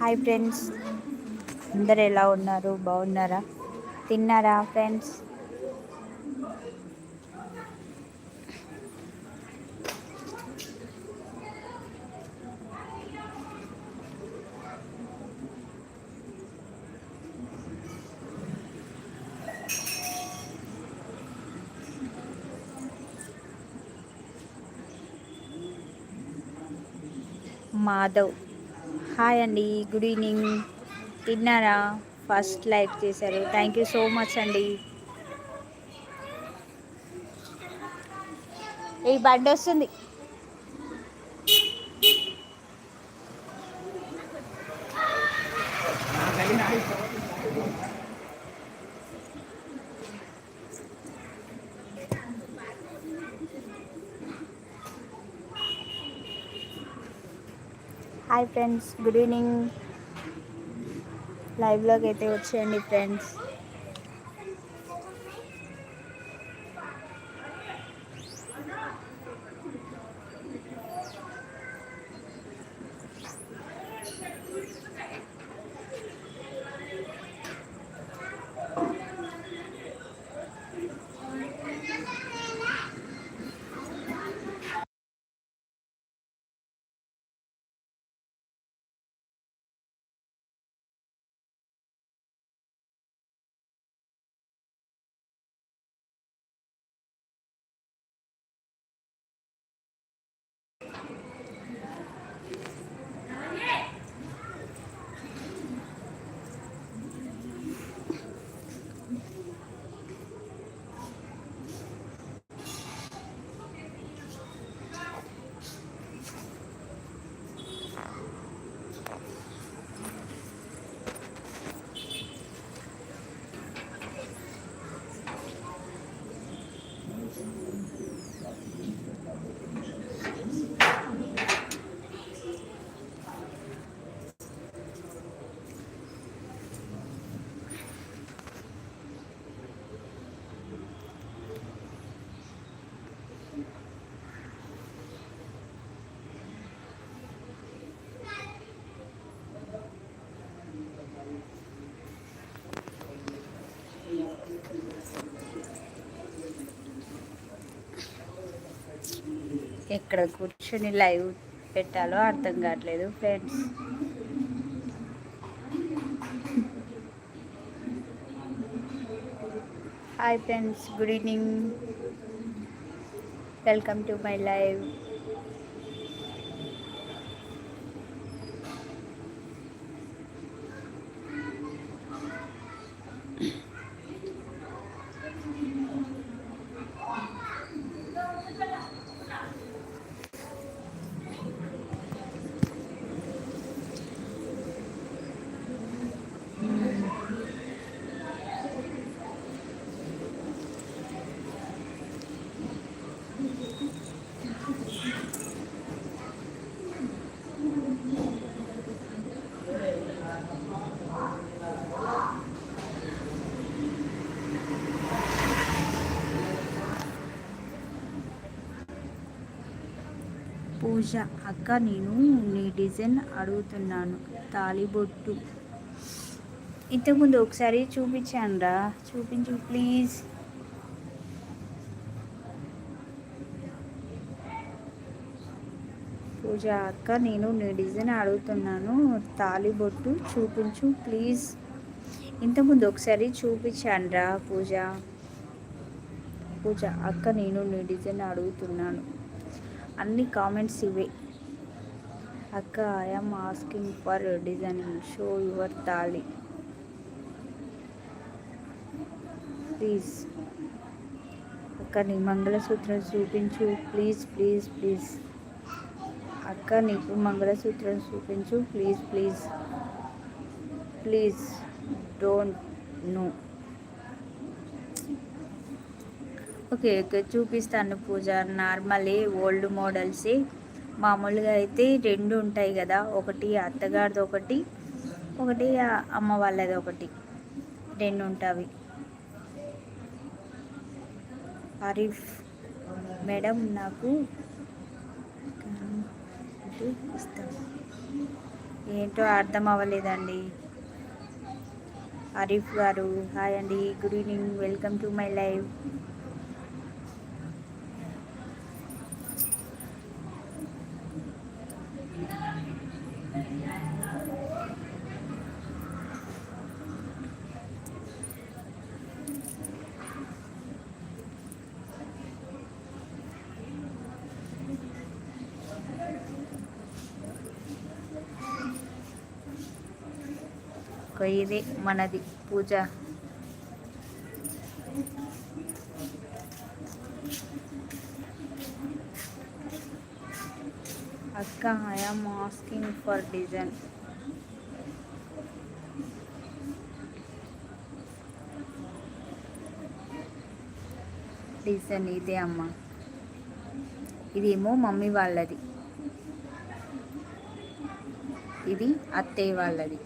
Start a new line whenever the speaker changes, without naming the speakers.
Hi friends. అందరు ఎలా ఉన్నారు? బాగున్నారా? తిన్నారా ఫ్రెండ్స్? మాధవ్. హాయ్ అండి గుడ్ ఈవినింగ్. తిన్నారా? ఫస్ట్ లైక్ చేశారు. థ్యాంక్ యూ సో మచ్ అండి. ఈ బండి వస్తుంది. హాయ్ ఫ్రెండ్స్ గుడ్ ఈవినింగ్ లైవ్లోకి అయితే వచ్చేయండి ఫ్రెండ్స్ 楽しみにしてたと思います。ఎక్కడ కూర్చొని లైవ్ పెట్టాలో అర్థం కావట్లేదు friends. Hi friends good evening. Welcome to my live. Pooja. అక్క నేను నీ డిజైన్ అడుగుతున్నాను. తాలిబొట్టు. ఇంతకుముందు ఒకసారి చూపించానురా. చూపించు ప్లీజ్. పూజ అక్క నేను నీ డిజైన్ అడుగుతున్నాను. తాలిబొట్టు చూపించు ప్లీజ్. ఇంతకుముందు ఒకసారి చూపించానురా పూజ. పూజ అక్క నేను నీ డిజైన్ అడుగుతున్నాను. అన్ని కామెంట్స్ ఇవే. అక్క I'm asking for designing show your తాళి ప్లీజ్ అక్క నీ మంగళసూత్రం చూపించు. ప్లీజ్ ప్లీజ్ ప్లీజ్ అక్క నీకు మంగళసూత్రం చూపించు. Please please please don't know okay okay చూపిస్తాను పూజ. Normally old మోడల్సే. మామూలుగా అయితే రెండు ఉంటాయి కదా. ఒకటి అత్తగారిది ఒకటి ఒకటి అమ్మ వాళ్ళది ఒకటి. రెండు ఉంటాయి ఆరిఫ్ మేడం నాకు ఇస్తాను. ఏంటో అర్థం అవ్వలేదండి. ఆరిఫ్ గారు హాయ్ అండి good evening welcome to my live. ఇది మనది పూజ. అక్క I'm asking for design design ఇదే అమ్మ. ఇదేమో మమ్మీ వాళ్ళది. ఇది అత్తయ్య వాళ్ళది.